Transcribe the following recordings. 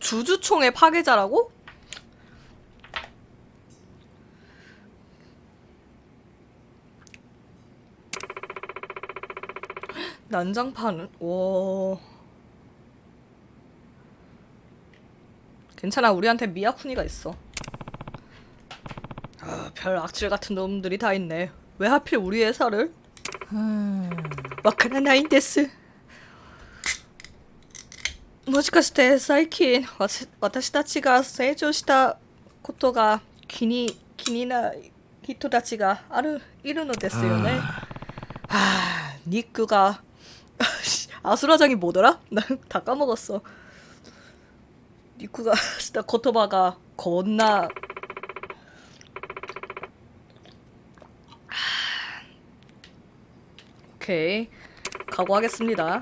주주총회 파괴자라고? 난장판은 와 괜찮아 우리한테 미야쿠니가 있어. 아, 별 악질 같은 놈들이 다 있네. 왜 하필 우리 회사를? 음... 와카나 나인데스. もしかして最近わし私たちが成長したことが気に気になる人たちがあるいるのですよね。はあ、ニックがアスラ장이 뭐더라? 나 다 까먹었어. 니쿠가 した言葉がこんな 오케이 각오하겠습니다.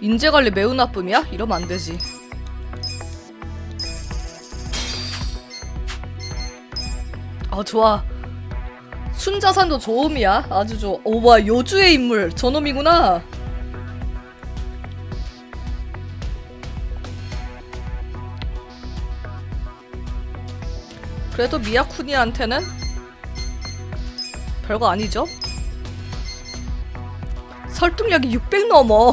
인재 관리 매우 나쁨이야? 이러면 안 되지. 아 좋아. 순자산도 좋음이야. 아주 좋아. 오와 요주의 인물 저놈이구나. 그래도 미야쿠니한테는 별거 아니죠? 설득력이 600 넘어.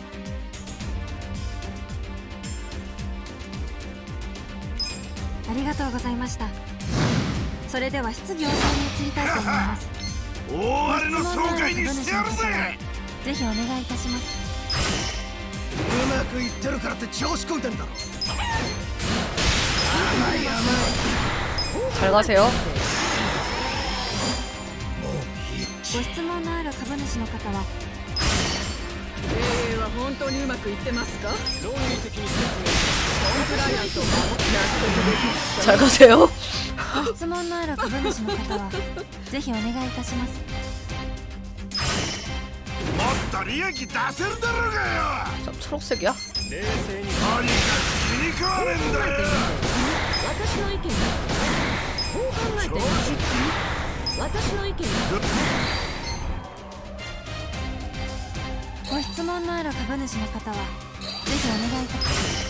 ありがとうございましたそれでは質疑応答に移りたいと思います大荒れの総会にしてやるぜ。ぜひお願いいたしますうまくいってるからって調子こいてんだろ。 잘 가세요. ご質問のある株主の方は経営は本当にうまくいってますか論理的に説明 コンプライアンスを守って納得でき 잘 가세요. ご質問のある株主の方はぜひお願いいたしますもっと利益出せるだろうがよ。 자, 초록색이야? 冷静に。何か気に食わねえんだよ。私の意見だこう考えて私の意見だご質問のある株主の方はぜひお願いいたしますも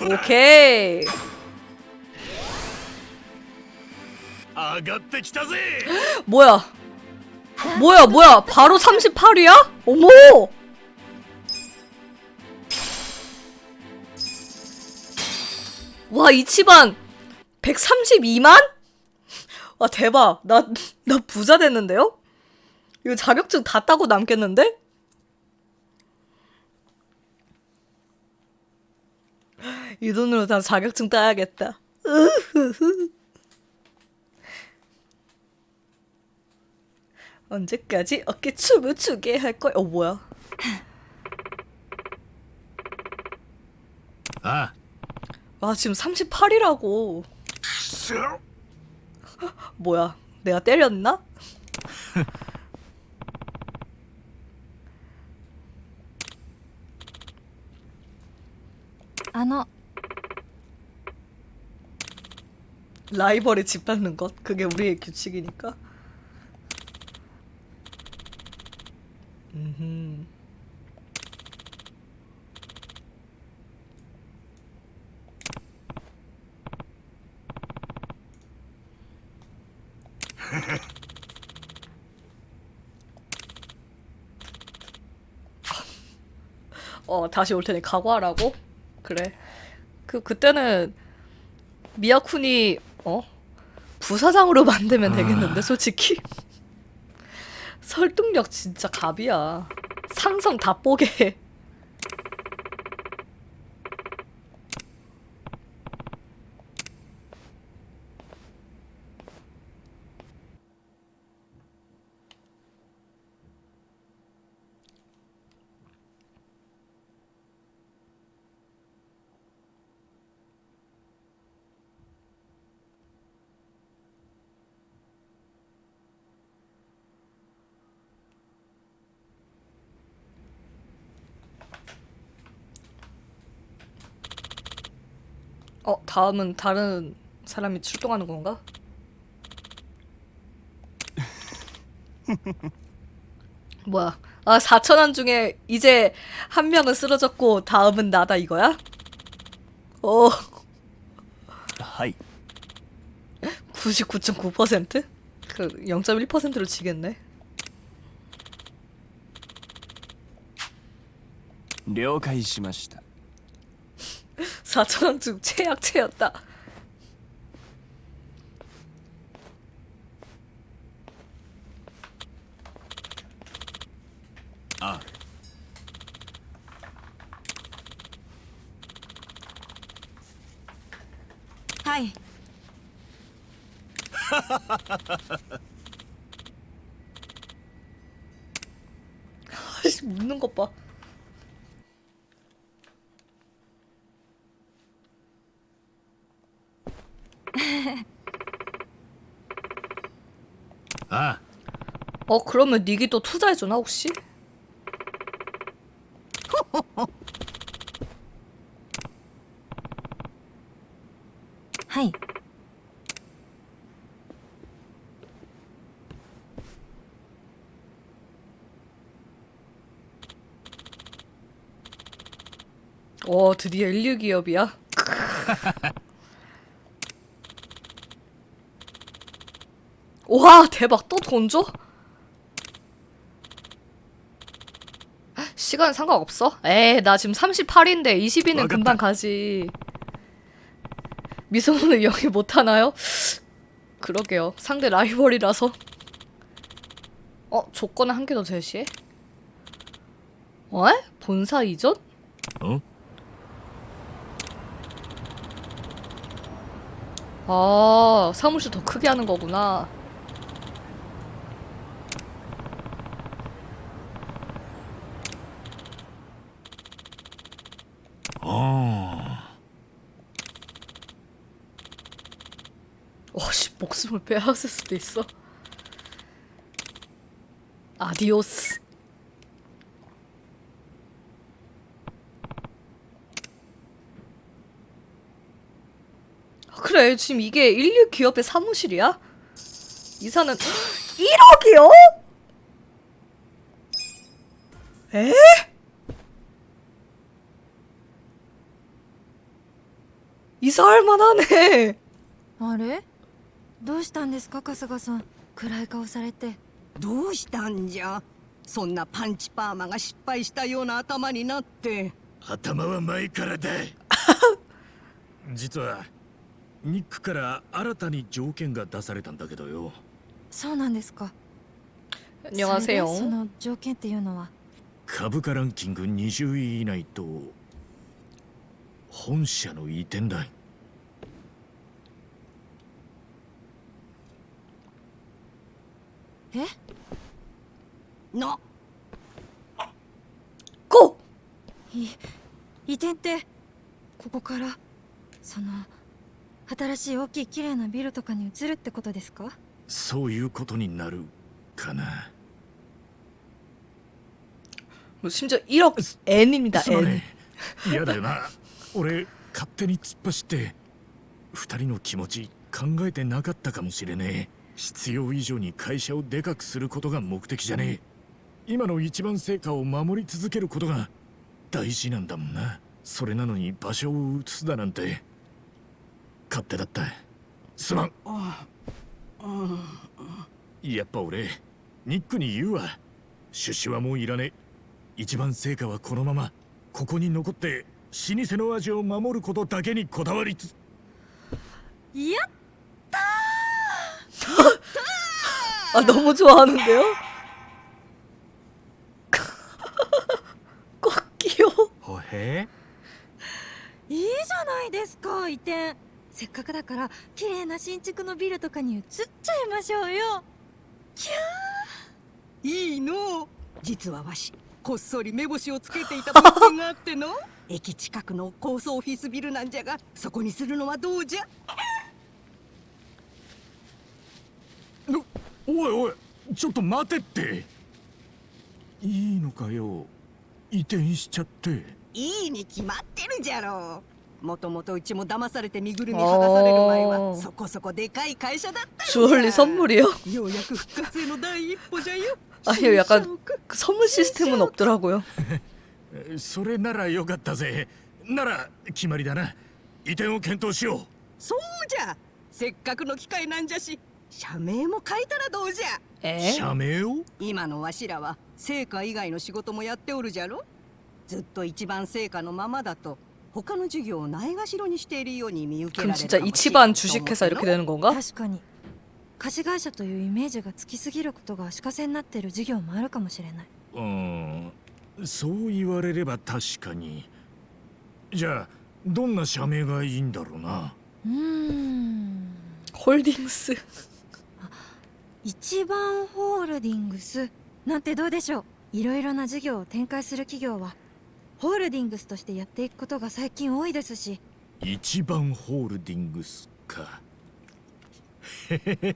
오케이. 上がってきたぜ 뭐야? 뭐야 뭐야? 바로 38이야? 어머! 와 이치반 132만? 와 대박. 나 나 부자 됐는데요? 이거 자격증 다 따고 남겠는데? 이 돈으로 다 자격증 따야겠다. 언제까지 어깨 춤을 추게 할 거야? 어 뭐야? 아, 와 지금 38이라고. 뭐야? 내가 때렸나?あの 라이벌에 짓밟는 것 그게 우리의 규칙이니까. 음. 어 다시 올 테니 각오하라고? 그래. 그 그때는 미야쿤이 어 부사장으로 만들면 되겠는데 솔직히 설득력 진짜 갑이야. 상성 다 뽀개. 어 다음은 다른 사람이 출동하는 건가? 뭐야? 아 4천원 중에 이제 한 명은 쓰러졌고 다음은 나다 이거야? 어 はい。 99.9%? 그 0.1%로 지겠네. 了解しました。 4천원 중 최약체였다. 아はい。 아이씨, 웃는 것 봐. 어 그러면 닉이 또 투자해주나 혹시?はい。 오 드디어 인류 기업이야. 와 대박 또 돈 줘? 시간 상관없어? 에이 나 지금 38인데 20위는 알겠다. 금방 가지. 미소는 영위 못하나요? 그러게요. 상대 라이벌이라서. 어 조건을 한 개 더 제시해? 어? 본사 이전? 어? 아, 사무실 더 크게 하는 거구나. 어 와, 빼앗을 수도 있어. 아디오스. 아, 그래, 지금 이게 인류 기업의 사무실이야? 이사는 1억이요? 에? 이사할 만하네. あれどうしたんですか春日さん暗い顔されてどうしたんじゃそんなパンチパーマが失敗したような頭になって頭は前からだ実はニックから新たに条件が出されたんだけどよそうなんですか 안녕하세요. それでその条件っていうのは株価ランキング20位以内と本社の移転だ えな 고! い移転ってここからその新しい大きい綺麗なビルとかに移るってことですかそういうことになるかな 뭐 심지어 1억 N입니다. すま N. ねえ嫌だよな 俺勝手に突っ走って二人の気持ち考えてなかったかもしれねえ 必要以上に会社をでかくすることが目的じゃねえ。今の一番成果を守り続けることが大事なんだもんな。それなのに場所を移すだなんて。勝手だった。すまん。やっぱ俺ニックに言うわ。出資はもういらねえ。一番成果はこのままここに残って老舗の味を守ることだけにこだわりつやった 아 너무 좋아하는데요? 꼭 귀여워. ほへいいじゃないですか移転せっかくだから綺麗な新築のビルとかに移っちゃいましょうよいいの実はわしこっそり目星をつけていた物件があっての駅近くの高層オフィスビルなんじゃがそこにするのはどうじゃ おいおいちょっと待てっていいのかよ移転しちゃっていいに決まってるじゃろうもともとうちも騙されて身ぐるみ剥がされる前おはーそこそこでかい会社だったんじゃ 주얼리 선물이요? ようやく復活への第一歩じゃよ 아니요, 약간 新社屋 그 선물 시스템은 없더라고요. えそれならよかったぜなら決まりだな移転を検討しよそうじゃせっかくの機会なんじゃし 社名も書いたらどうじゃう 에? 社名を今のわしらは成果以外の仕事もやっておるじゃろずっと一番成果のままだと他の授業をないがしろにしているように見受け 그럼 られる 진짜 かもしれん 이치반 と思って 주식회사 이렇게 の 되는 건가? 確かに貸し会社というイメージがつきすぎることが足かせになっている事業もあるかもしれないうーんそう言われれば確かにじゃあどんな社名がいいんだろうなうーん 홀딩스. 一番ホールディングスなんてどうでしょう。いろいろな事業を展開する企業はホールディングスとしてやっていくことが最近多いですし。一番ホールディングスか。へへへ。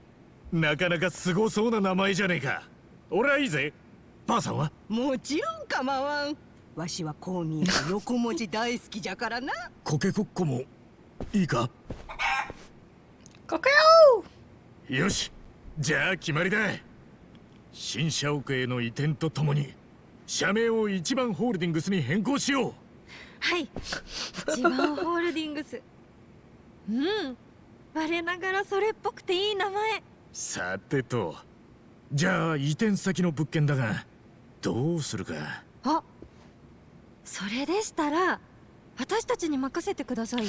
なかなかすごそうな名前じゃねえか。俺はいいぜ。ばあさんは？もちろん構わん。わしは公民の横文字大好きじゃからな。コケコッコもいいか？コケよよし。じゃあ決まりだ。新社屋への移転とともに社名を一番ホールディングスに変更しよう。はい。一番ホールディングス。うん。我ながらそれっぽくていい名前。さてと。じゃあ移転先の物件だがどうするか。あ。それでしたら私たちに任せてください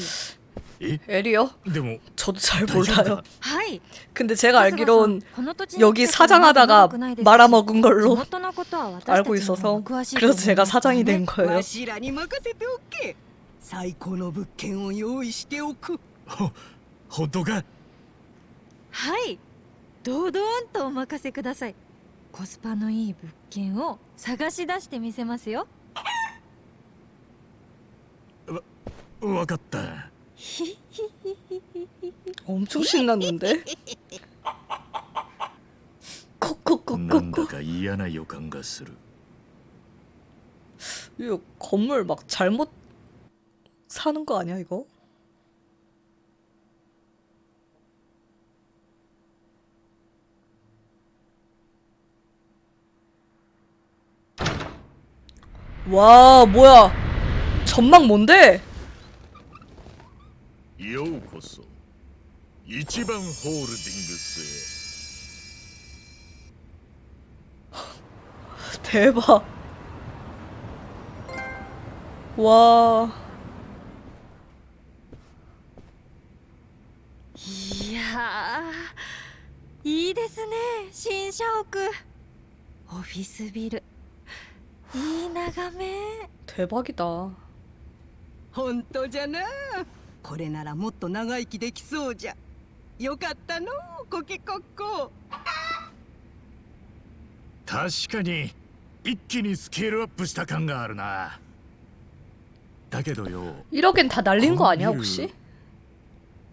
에리요? でも 저도 잘 大丈夫 몰라요. か はい。 근데 제가 알기론 この土地に 여기 来てから 사장하다가 長くないですし 말아먹은 地 걸로 元のことは私たち 알고 の方 있어서 が詳しいと思い 그래서 ます 제가 から 사장이 ね 된 거예요. わしらに任せておけ最高の物件を用意しておくほ本当かはい。堂々とお任せください。コスパのいい物件を探し出してみせますよ。わかった。 엄청 신났는데? なんだ 콕콕콕콕콕 か嫌な予感がする。 이거 건물 막 잘못 사는 거 아니야 이거? 와 뭐야 전망 뭔데? ようこそ、一番ホールディングス 대박 와 いやー、いいですね。新社屋。オフィスビル。いい眺め。 대박이다 本当じゃな これならもっと長生きできそうじゃよかったのコケコッコ確かに一気にスケールアップした感があるな。だけどよ、 1억엔 다 날린 거 아니야 건물 혹시?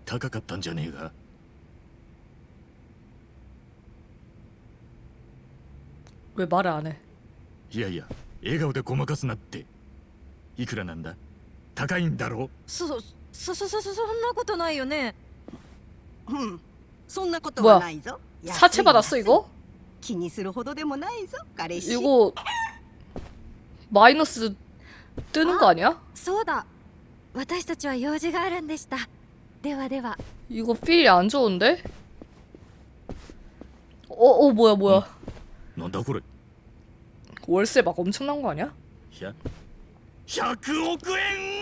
高かったんじゃねえか 왜 말을 안 해? いやいや、笑顔でごまかすなって。いくらなんだ 高いんだろそ そそそそそんなことないよねうんそんなことはないぞ 사채 받았어 이거? 気にするほどでもないぞ彼氏 이거 마이너스 뜨는 거 아니야? そうだ私たちは用事があるんでしたではでは 이거 필이 안 좋은데? 어, 어 뭐야 뭐야 なんだこれ 월세 막 엄청난 거 아니야? 100 100億円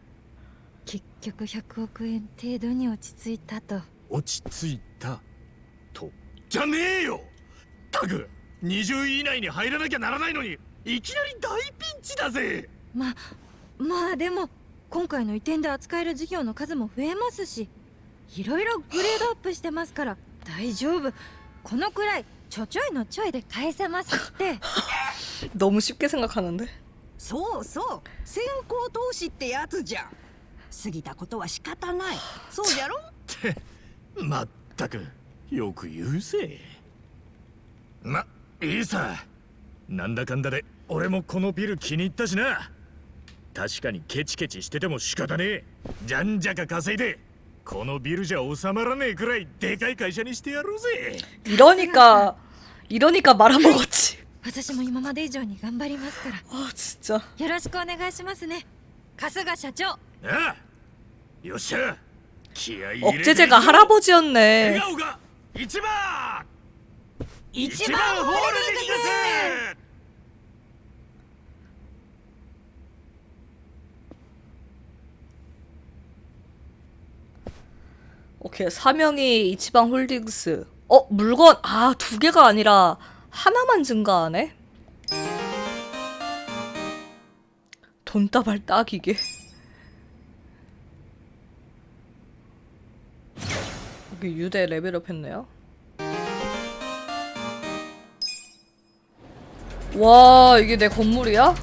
結局100億円程度に落ち着いたと落ち着いたとじゃねえよタグ20位以内に入らなきゃならないのにいきなり大ピンチだぜままあでも今回の移転で扱える事業の数も増えますしいろいろグレードアップしてますから大丈夫このくらいちょちょいのちょいで返せますって 너무 쉽게 생각하는데 そうそう先行投資ってやつじゃ 過ぎたことは仕方ない。そうじゃろ？ってまったくよく言うぜ。まいいさなんだかんだで俺もこのビル気に入ったしな。確かにケチケチしてても仕方ねえ。じゃんじゃか稼いでこのビルじゃ収まらねえくらいでかい会社にしてやろうぜ。色にか色にかバラもごち。私も今まで以上に頑張りますから。あちっちゃ。よろしくお願いしますね。春日社長。ああ 요새 억제제가 할아버지였네. 오케이 어, 사명이 이치방 홀딩스. 어 물건 아 두 개가 아니라 하나만 증가하네. 돈다발 딱 이게. 여기 유대 레벨업 했네요. 와 이게 내 건물이야?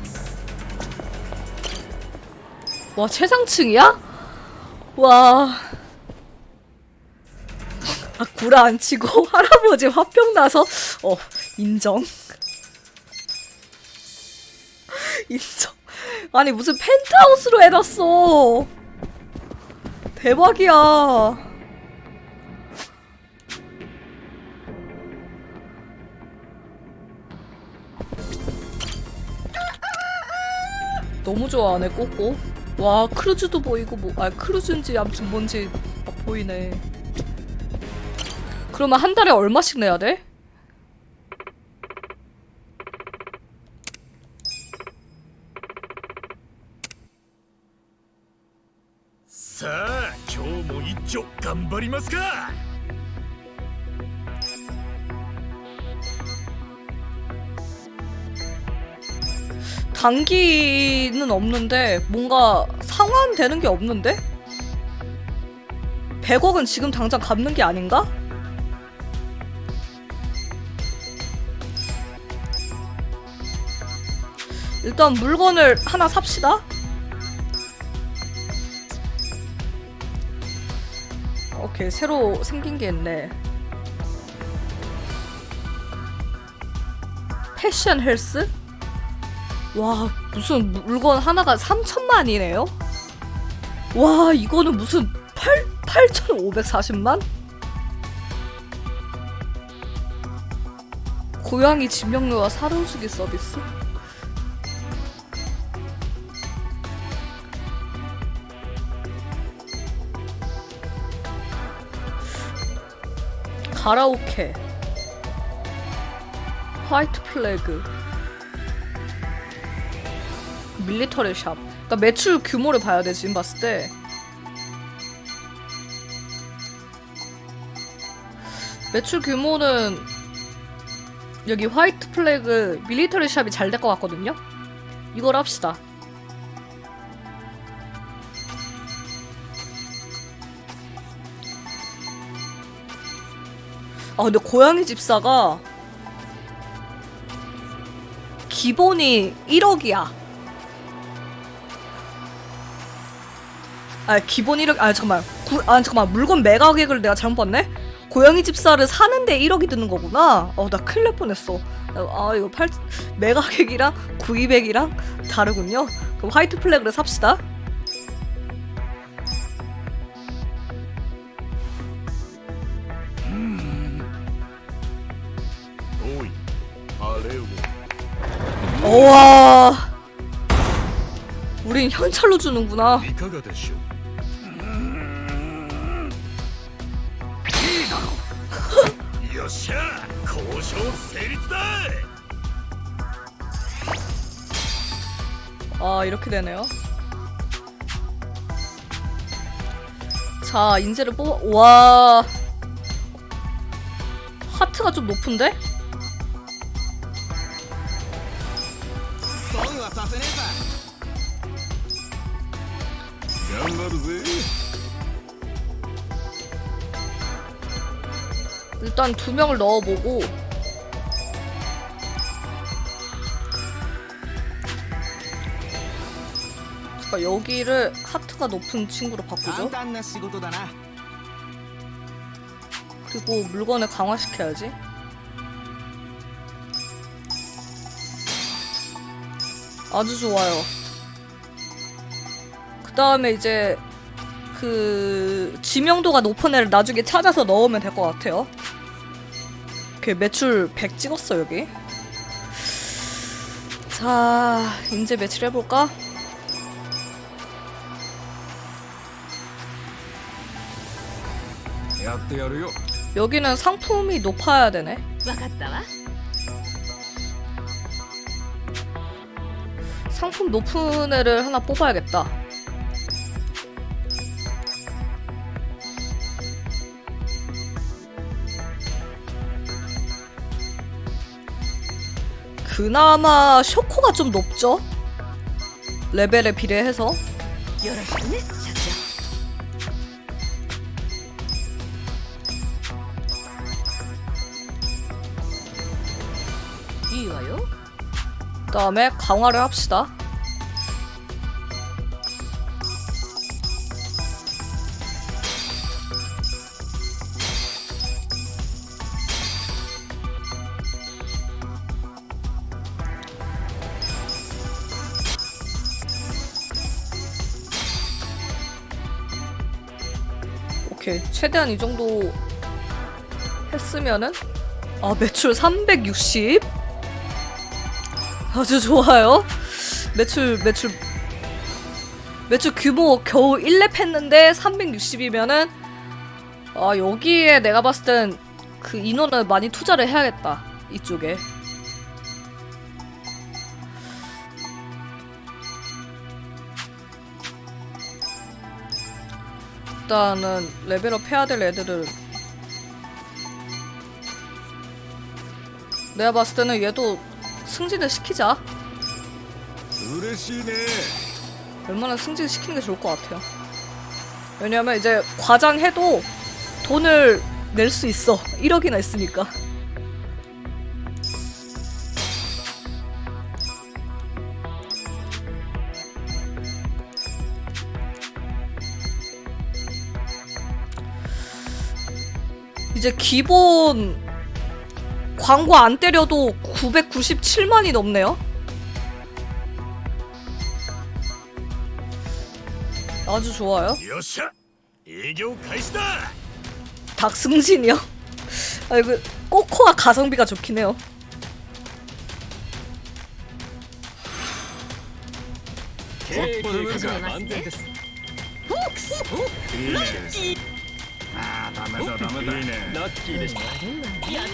와 최상층이야? 와. 아, 구라 안 치고 할아버지 화병 나서? 어 인정. 인정. 아니 무슨 펜트하우스로 해놨어. 대박이야 너무 좋아하네 꼬꼬 와 크루즈도 보이고 뭐아 크루즈인지 아무튼 뭔지 막 보이네 그러면 한 달에 얼마씩 내야 돼? .さあ今日も一丁頑張りますか 단기는 없는데 뭔가 상환되는 게 없는데? 100억은 지금 당장 갚는 게 아닌가? 일단 물건을 하나 삽시다. 오케이 새로 생긴 게 있네. 패션 헬스? 와 무슨 물건 하나가 3천만이네요? 와 이거는 무슨 8, 8,540만? 고양이 지명료와 사료주기 서비스? 가라오케 화이트 플래그 밀리터리 샵. 그러니까 매출 규모를 봐야 돼 지금 봤을 때. 매출 규모는 여기 화이트 플래그 밀리터리 샵이 잘 될 것 같거든요. 이걸 합시다. 아 근데 고양이 집사가 기본이 1억이야. 아 기본 1억 아 잠깐만. 구, 아 잠깐만. 물건 매각액을 내가 잘못 봤네? 고양이 집사를 사는데 1억이 드는 거구나? 어나 큰일 날 뻔했어. 아 이거 팔 매각액이랑 구입액이랑 다르군요. 그럼 화이트 플래그를 삽시다. 음. 우와. 우린 현찰로 주는구나. よっしゃ交渉成立だ 아 이렇게 되네요. 자 인재를 뽑아 와 하트가 좀 높은데? 일단 두 명을 넣어보고 잠깐 여기를 하트가 높은 친구로 簡 바꾸죠. 単な仕事だな 그리고 물건을 강화시켜야지. 아주 좋아요. 그 다음에 이제 그 지명도가 높은 애를 나중에 찾아서 넣으면 될 것 같아요. 오케이 매출 100 찍었어 여기? 자 이제 매출 해볼까? 여기는 상품이 높아야 되네. 상품 높은 애를 하나 뽑아야겠다. 그나마 쇼코가 좀 높죠? 레벨에 비례해서 여러분을 찾죠. 이와요. 그다음에 강화를 합시다. 오케이 최대한 이 정도 했으면은 아 매출 360 아주 좋아요. 매출 매출 매출 규모 겨우 1렙 했는데 360이면은 아 여기에 내가 봤을 땐 그 인원을 많이 투자를 해야겠다 이쪽에 일단은 레벨업 해야 될 애들을 내가 봤을 때는 얘도 승진을 시키자. 으레시네. 얼마나 승진 시키는 게 좋을 것 같아요. 왜냐면 이제 과장해도 돈을 낼 수 있어. 1억이나 있으니까. 이제 기본 광고 안 때려도 997만이 넘네요. 아주 좋아요. 닭승진이요? 아 이거 꼬코아 가성비가 좋긴 해요. 経営計画は万全ですああダメだダメだいいねラッキーでしたやっ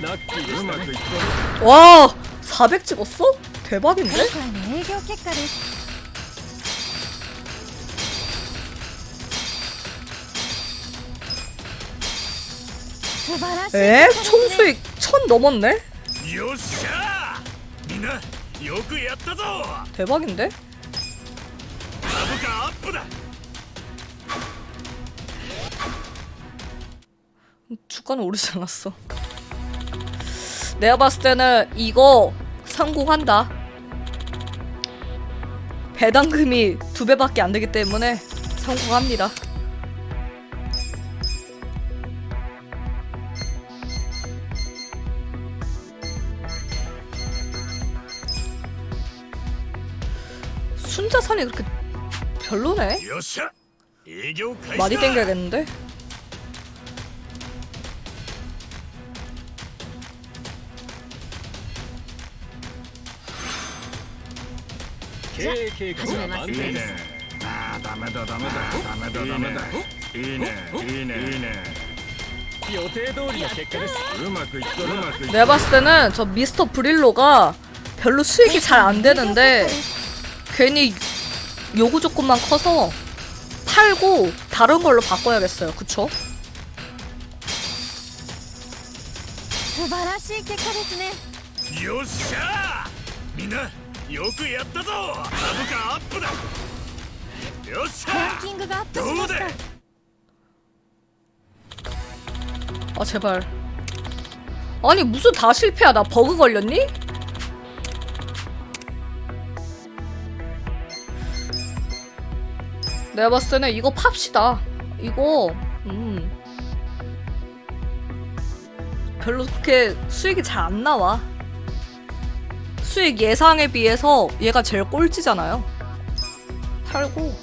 たラッキーでしたね 와, 400 찍었어? 대박인데? 今回の営業結果です素晴らしい 에? 結果ですね 총수익 1000 넘었네? よっしゃみんなよくやったぞ 대박인데? 株価アップだ 주가는 오르지 않았어. 내가 봤을 때는 이거 성공한다. 배당금이 두 배밖에 안 되기 때문에 성공합니다. 순자산이 그렇게 별로네? 많이 땡겨야겠는데? 経営計画は万いい全でねああダメだダメだダメだダメだいいねいいねいいねす予定通りの結果ですうまくいっとるうまくいっとる 내가 봤을 때는 저 미스터 브릴로가 별로 수익이 잘 안 되는데 괜히 요구 조건만 커서 팔고 다른 걸로 바꿔야겠어요. 그쵸? 素晴らしい結果ですねよっしゃみんな よくやったぞ株価アップだよっしランゃキングがアップしどうだました 아 제발. 아니 무슨 다 실패야? 나 버그 걸렸니? 내가 봤을 때는 이거 팝시다. 이거 음 별로 그렇게 수익이 잘 안 나와. 수익 예상에 비해서 얘가 제일 꼴찌잖아요. 팔고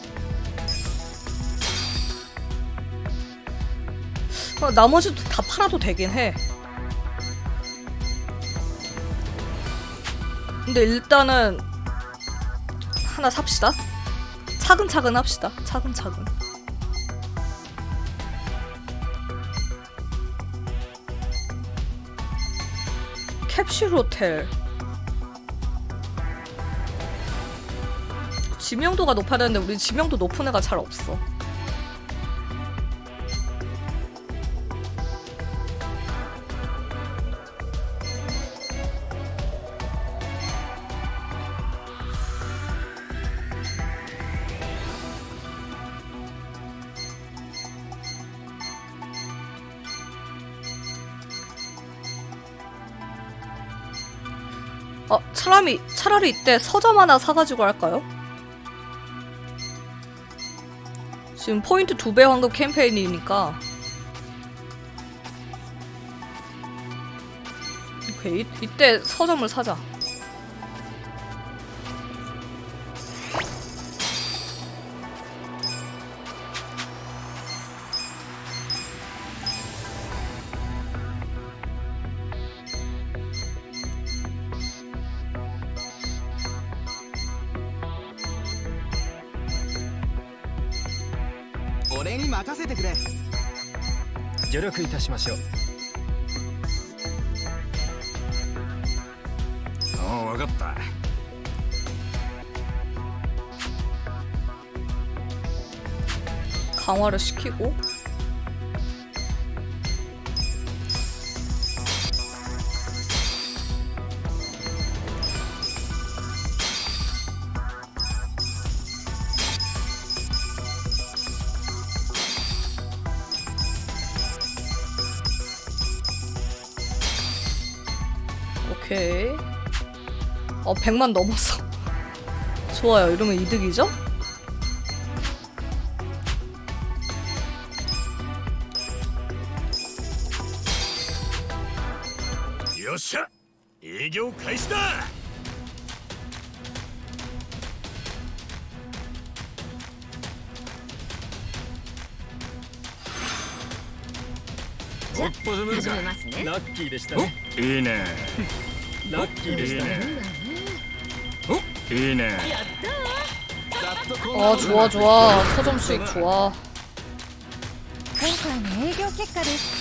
어, 나머지도 다 팔아도 되긴 해. 근데 일단은 하나 삽시다. 차근차근 합시다. 차근차근. 캡슐 호텔. 지명도가 높아야 되는데 우리 지명도 높은 애가 잘 없어. 어, 차라리, 차라리 이때 서점 하나 사가지고 할까요? 지금 포인트 두 배 환급 캠페인이니까. 오케이, 이, 이때 서점을 사자. 助力いたしましょうああ分かった 강화를 시키고. 오케이. 어, 100만 넘었어. 좋아요. 이러면 이득이죠? よっしゃ営業開始だじゃあ始めますねラッキーでしたねいいね ラッキーでしたねいいねざっとこんな 아 좋아 좋아 서점 수익 좋아 今回の営業結果です